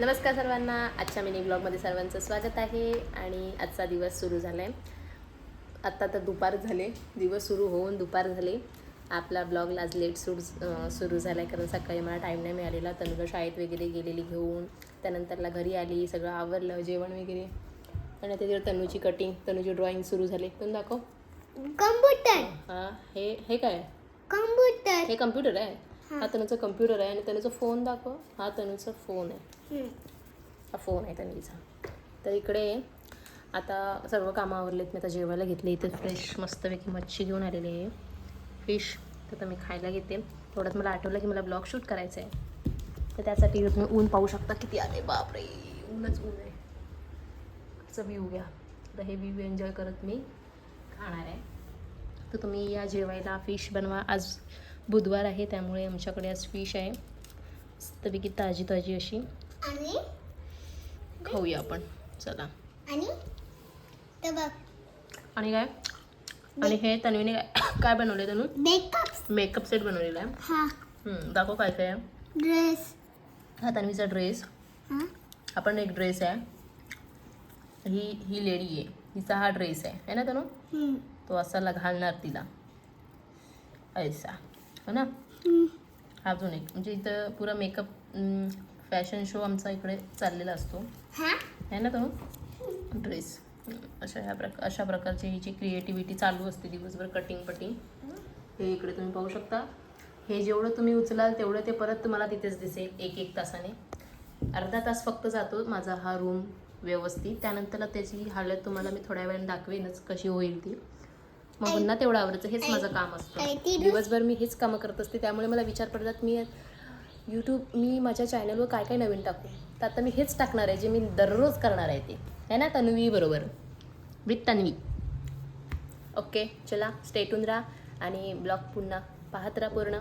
नमस्कार सर्वांना. आजच्या मिनी ब्लॉगमध्ये सर्वांचं स्वागत आहे आणि आजचा दिवस सुरू झाला आहे आत्ता तर दुपार झाले. दिवस सुरू होऊन दुपार झाले. आपला ब्लॉग आज लेट सुरू सुरू झाला आहे कारण सकाळी मला टाईम नाही मिळालेला. तनुजा शाळेत वगैरे गेलेली घेऊन त्यानंतरला घरी आली. सगळं आवरलं जेवण वगैरे. आणि त्याच्यावर तनूची कटिंग तनूची ड्रॉइंग सुरू झाली. पण दाखव? कम्प्युटर हां हे हे काय? कम्प्युटर हे कम्प्युटर आहे? हा. तनूचा कम्प्युटर आहे आणि तनूचा फोन दाखव. हा तनूचा फोन आहे. हा फोन आहे तन्वीचा तर इकडे आता सर्व कामं आवरलेत. मी आता जेवायला घेतले. इथे फ्रेश मस्तपैकी मच्छी घेऊन आलेली आहे. फिश तर आता मी खायला घेते. थोडंच मला आठवलं की मला ब्लॉग शूट करायचं आहे. तर त्यासाठी तुम्ही ऊन पाहू शकता. किती आले बापरे ऊनच ऊन आहे. कसं व्ह्यू घ्या तर हे व्ह्यू एन्जॉय करत मी खाणार आहे. तर तुम्ही या जेवायला फिश बनवा. आज बुधवार आहे त्यामुळे आमच्याकडे आज फिश आहे. मस्तपैकी ताजी ताजी अशी. आणि? खाऊया आपण. चला. आणि? तर काय? आणि हे तन्वीने काय काय बनवले तनु मेकअप मेकअप सेट बनवलेला आहे. हा. हम्म, दाखव काय काय आहे. ड्रेस हा तन्वीचा ड्रेस हा. हा पण एक ड्रेस आहे. ही ही लेडी आहे. हिचा हा ड्रेस आहे. है ना तनु. तो असा घालणार तिला. ऐसा. हो ना. अजून एक. म्हणजे इथं पुरा मेकअप फॅशन शो आमचा इकडे चाललेला असतो. हा? आहे ना तो? ड्रेस अशा ह्या प्रकार अशा प्रकारची हिची क्रिएटिव्हिटी चालू असते दिवसभर कटिंग पटिंग हे इकडे तुम्ही पाहू शकता. हे जेवढं तुम्ही उचलाल तेवढं ते परत तुम्हाला तिथेच दिसेल एक एक तासाने. अर्धा तास फक्त जातो माझा हा रूम व्यवस्थित. त्यानंतरला त्याची हालत तुम्हाला मी थोड्या वेळाने दाखवेनच कशी होईल ती. मग पुन्हा तेवढं आवडतं हेच माझं काम असतं. दिवसभर मी हेच कामं करत असते त्यामुळे मला विचार पडतात मी यूट्यूब मी माझ्या चॅनलवर काय काय नवीन टाकू? तर आता मी हेच टाकणार आहे जे मी दररोज करणार आहे ते. है ना तन्वी बरोबर? विथ तन्वी. ओके चला स्टेटून राहा आणि ब्लॉग पुन्हा पाहत राहा पूर्ण.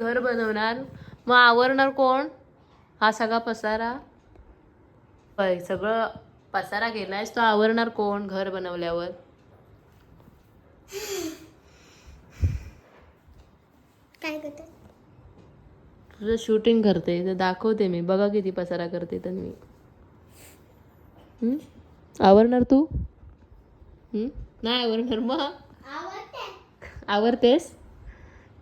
घर बनवणार. मग आवरणार कोण? हा सगळा पसारा. होय सगळं पसारा गेलायस तो आवरणार कोण घर बनवल्यावर? काय करते? तुझं शूटिंग करते तर दाखवते मी. बघा किती पसारा करते तर मी? आवरणार तू? नाही आवरणार मग? आवरतेस?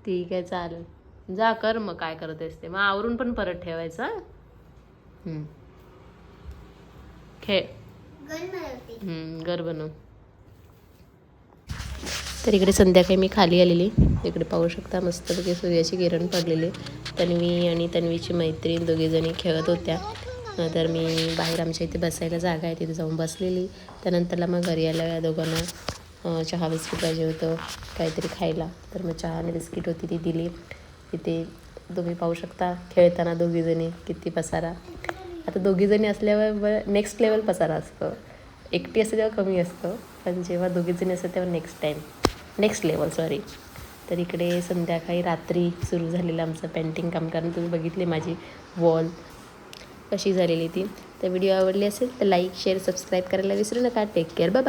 ठीक आहे चालेल. जा कर मग काय करतेस ते. मग आवरून पण परत ठेवायचं. खेळ. हम्म, घर बनव. तर इकडे संध्याकाळी मी खाली आलेली. इकडे पाहू शकता मस्तपैकी सूर्याची किरण पडलेली. तन्वी आणि तन्वीची मैत्रीण दोघीजणी खेळत होत्या. तर मी बाहेर आमच्या इथे बसायला जागा आहे तिथे जाऊन बसलेली. त्यानंतरला मग घरी आल्या या दोघांना चहा बिस्किट पाहिजे होतं काहीतरी खायला. तर मग चहा आणि बिस्किट होती ती दिली. इथे तुम्ही पाहू शकता खेळताना दोघीजणी किती पसारा. आता दोघीजणी असल्यावर नेक्स्ट लेवल पसारा असतो. एकटी असते तेव्हा कमी असतं पण जेव्हा दोघीजणी असतं तेव्हा next time next level sorry तर इकडे संध्याकाळी रात्री सुरू झालेलं आमचं पेंटिंग काम कारण. तुम्ही बघितले माझी वॉल कशी झालेली ती. तर व्हिडिओ आवडली असेल तर लाईक शेअर सबस्क्राईब करायला विसरू नका. टेक केअर बाबा